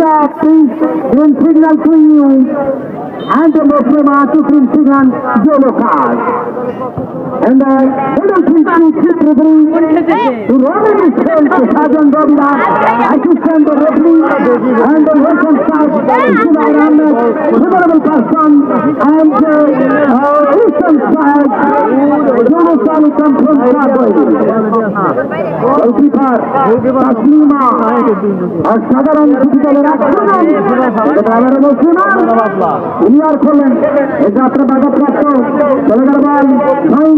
please green signal to. And the Muslim are to green signal yellow card. And the penalty to referee to Roman Michel to Sergeant Bobila, assistant the referee, and the welcome staff, Shiva Ahmed, honorable person, and uh, Eastern Ali come from Zimbabwe. Goalkeeper Taslima আর সাধারণ ফুটবলের আক্রমণ এবারে মুসলমান clear করলেন এই যাত্রা বাধাপ্রাপ্ত চলে গেল বল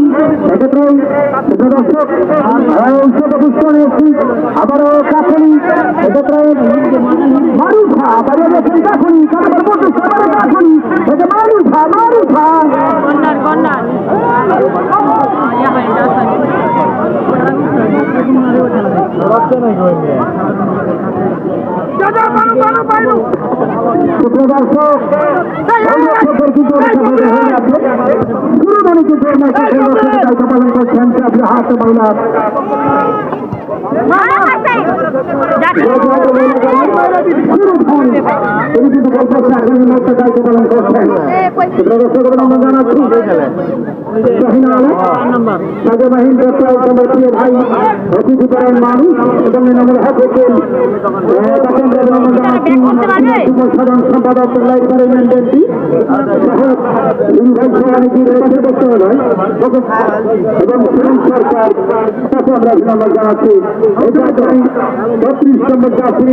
আবারও এক্ষেত্রে মারুফা বাড়িয়ে গেছেন সুপ্রদর্শক গুরুমণিকে দায়িত্ব পালন করছেন হাত মহিলা তিনি কিন্তু বলতে চাকরির মধ্যে দায়িত্ব পালন করছেন সুপ্রদর্শক অভিনন্দন জানাচ্ছি শাহিন আলম সাজা মাহিন্দ্র আমার প্রিয় ভাই অতিথি করেন মানুষ এবং নম্বর হাতে তাকে আমরা অভিনন্দন জানাচ্ছি সাধারণ সম্পাদক লাইট করেন মেনটেনটি এবং সুনীল সরকার তাকে আমরা অভিনন্দন জানাচ্ছি এটা বত্রিশ নম্বর যাত্রী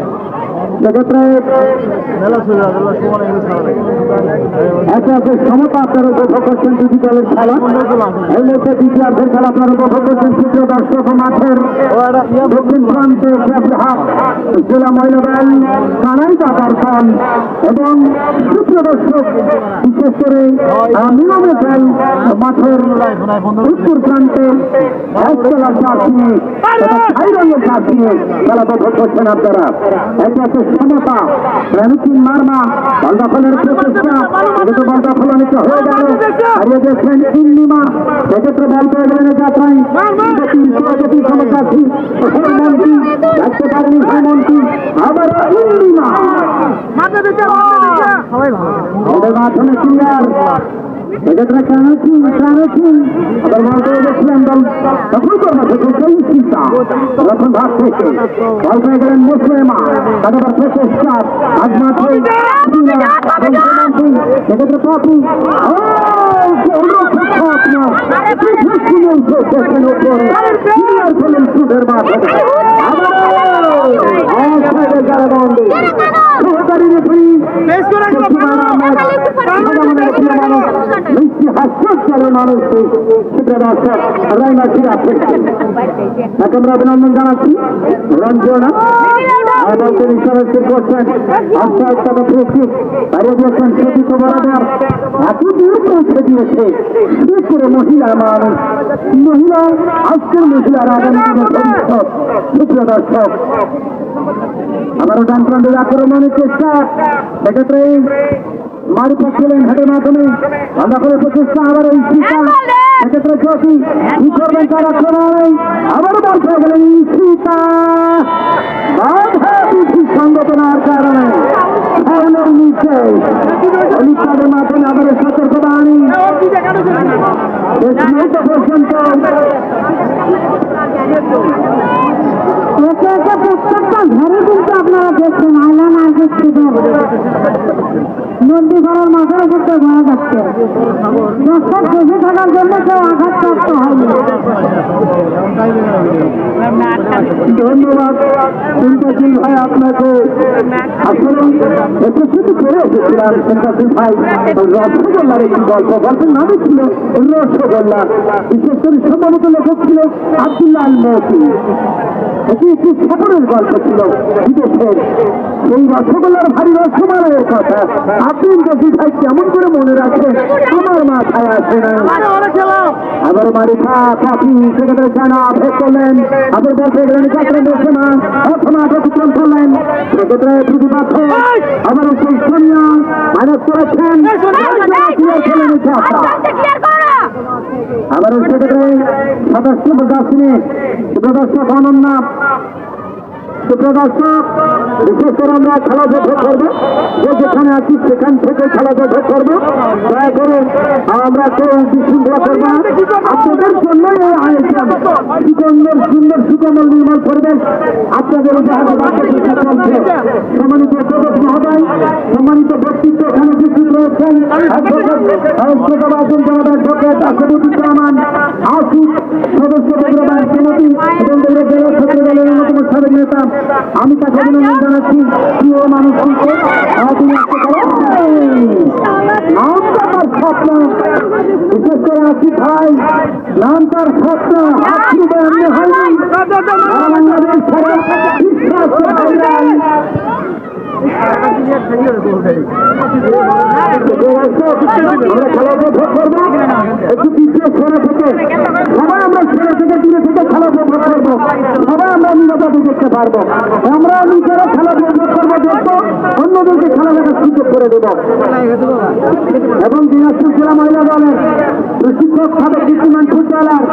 সেক্ষেত্রে একে একে সমতা আপনারা উপভোগ করছেন দুটি দলের খেলা এই মুহূর্তে দ্বিতীয়ার্ধের খেলা আপনারা উপভোগ করছেন তৃতীয় দর্শক মাঠের দক্ষিণ প্রান্তে জেলা মহিলা দল কানাই দাদার দল এবং তৃতীয় দর্শক বিশেষ করে নিয়মের দল মাঠের উত্তর প্রান্তে খেলা উপভোগ করছেন আপনারা। একে একে সমতা রানুকিন মারমা বল দখলের প্রচেষ্টা কিন্তু বল দখল হয়ে গেল। হারিয়ে গেছেন ইন্নিমা সেক্ষেত্রে বল পেয়ে গেলেন যাত্রায়। সমস্যাছি মন্ত্রী রাখতে পারেনি মন্ত্রী। আবার ওদের মাধ্যমে ক্লিয়ার সেক্ষেত্রে কেন কি কেন কি আবার পেয়ে গেছিলেন দল দখল করব সেক্ষেত্রে চিন্তা রতন ভাগ থেকে বল পেয়ে গেলেন মুসলিমা তাদের প্রচেষ্টা আজ মাত্র সেক্ষেত্রে পাপু সহকারী মিষ্টি হাস্যজ্জ্বলের মানুষ সুপ্রদর্শক রাইমা সিরা তাকে আমরা অভিনন্দন জানাচ্ছি। রঞ্জনা এবং তিনি সদস্য করছেন। আশ্বাস তবে প্রস্তুত বাইরে দিয়েছেন সেটি তো বরাবর এত দূর পৌঁছে দিয়েছে বিশেষ করে মহিলা মানুষ। মহিলা, আজকের মহিলার ডান প্রান্তের আক্রমণের চেষ্টা সেক্ষেত্রে মারি পাচ্ছিলেন ঘাটের মাধ্যমে। করে প্রচেষ্টা আবার এই সীতা সেক্ষেত্রে চটি কি করবেন তার আক্রমণে আবার বল পেয়ে গেলেন সীতা বাধা বিধি সংগঠনার কারণে ফাউলের নিচে অলিকাদের মাধ্যমে আবার সতর্ক বাণী পর্যন্ত। ঘরে কিন্তু আপনারা দেখছেন আইলান দেখছিলেন নদী ঘরের মাথার উপর ঘোরা যাচ্ছে। দর্শক বসে থাকার জন্য কেউ আঘাতপ্রাপ্ত হয়নি। ধন্যবাদ। চিন্তাশীল ভাই আপনাকে আসলে একত্রিত করে এসেছিলাম চিন্তাশীল ভাই রসগোল্লার একটি গল্প গল্পের নামই ছিল রসগোল্লা বিশেষ করে সম্ভবত লেখক ছিল আব্দুল্লাহ আল মৌসি এটি একটি সাগরের গল্প ছিল বিদেশের সেই রসগোল্লার ভারী রসমালাইয়ের কথা আপনি যদি ভাই কেমন করে মনে রাখেন আমার মাথায় আসে না খা কাপি সেখানে জানা ভেদ করলেন। আবার বলতে গেলেন যাত্রা দেখছে না প্রথমে অতিক্রম করলেন। সেক্ষেত্রে প্রতিপক্ষ আবার সেই সোনিয়া মাইনাস করেছেন। আবার সেক্ষেত্রে সদস্য প্রদর্শনী সুপ্রদর্শক অনন্যা সুপ্রদর্শক বিশেষ করে আমরা খেলা উপভোগ করব যে যেখানে আছি সেখান থেকে খেলা উপভোগ আমরা কেউ বিশৃঙ্খলা করব। আপনাদের জন্য এই আয়োজন সুন্দর সুন্দর সুকমল নির্মল পরিবেশ আপনাদের সম্মানিত প্রদর্শ মহোদয় সম্মানিত ব্যক্তিত্ব সদস্য নেতা আমি তাকে অভিনন্দন জানাচ্ছি। প্রিয় মানুষকে তিনি আসতে পারেন স্বপ্ন বিশেষ করে আসিফ ভাই নাম তার স্বপ্ন হাত তুলে হয়নি। বাংলাদেশ বিশ্বাস আমরা খেলা নিরাপদে দেখতে পারব। আমরা নিজেরা খেলা উপভোগ করব দেখব অন্যদেরকে খেলা দেখার সুযোগ করে দেবো। এবং দিনাজপুর জেলা মহিলা দলের প্রশিক্ষক সাবেক কৃষিমান ফুটবলার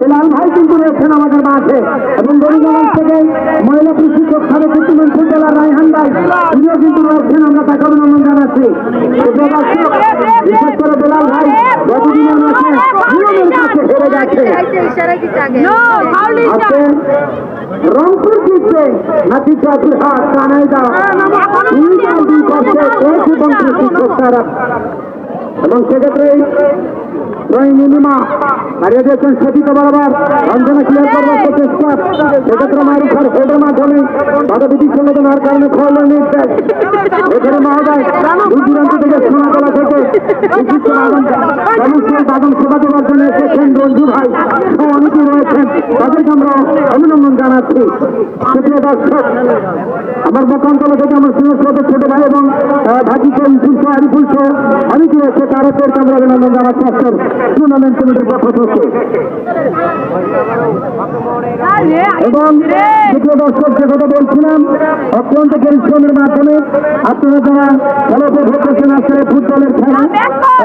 বেলাল ভাই কিন্তু রয়েছেন আমাদের মাঠে এবং গরিবগঞ্জ থেকে মহিলা প্রশিক্ষক সাবেক কৃষিমান ফুটবলার রায়হান ভাই, তিনিও কিন্তু রয়েছেন। আমরা তাকে অভিনন্দন জানাচ্ছি। বিশেষ করে বেলাল ভাই গতদিনের রংপুর জিতবে নাকি চাতুরহাট কানাইদা দুই দল দুই পক্ষে কোচ এবং প্রশিক্ষক তারা এবং সেক্ষেত্রে নীলিমা দাঁড়িয়ে দিয়েছেন সেটিতে বরাবর। রঞ্জনা ক্লিয়ার করবার চেষ্টা সেক্ষেত্রে মারুফার হেডের মাধ্যমে বাধা বিধি সংগঠন হওয়ার কারণে খোয়ালেন নির্দেশ এখানে মহোদয় দূর দূরান্ত থেকে সোনাতলা থেকে বিশিষ্ট বাদন বাদন সেবা দেওয়ার জন্য এসেছেন রঞ্জু ভাই। তাদেরকে আমরা অভিনন্দন জানাচ্ছি। সুপ্রিয় দর্শক আমার বকান্তলা থেকে আমার সিংহস্রত ছোট ভাই এবং আহ, ভাজি ফুলসো আরিফুলসো অনেকে রয়েছে তাদেরকে আমরা অভিনন্দন জানাচ্ছি আজকের টুর্নামেন্ট কমিটির পক্ষ থেকে। এবং দ্বিতীয় দর্শক যে কথা বলছিলাম অত্যন্ত পরিশ্রমের মাধ্যমে আপনারা যারা খেলা উপভোগ করছেন আসলে ফুটবলের খেলা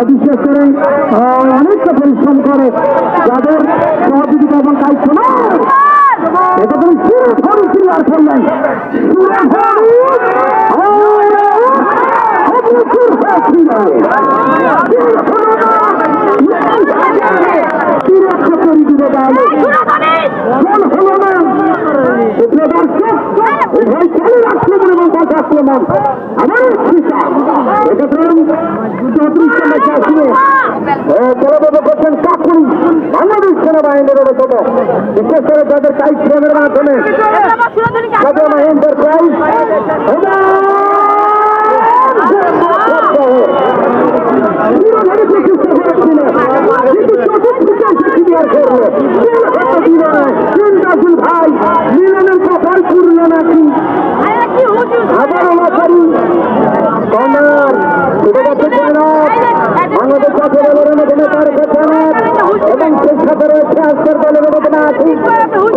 বিশেষ করে অনেকটা পরিশ্রম করে যাদের সহযোগিতা এবং দায়িত্ব এটা তুমি সুরে ধরি করলেন সুরে ধরি করে দিবে তাহলে ফল হলো না সুপ্রিয় দর্শক উভয় চালু আক্রমণ এবং কথা আক্রমণ আমার এটা ধরুন চৌত্রিশ আসলে করছেন বাংলাদেশ সেনাবাহিনীর অন্যতম বিশেষ করে যাদের কাইট ফ্রেমের মাধ্যমে এন্টারপ্রাইজ ভাই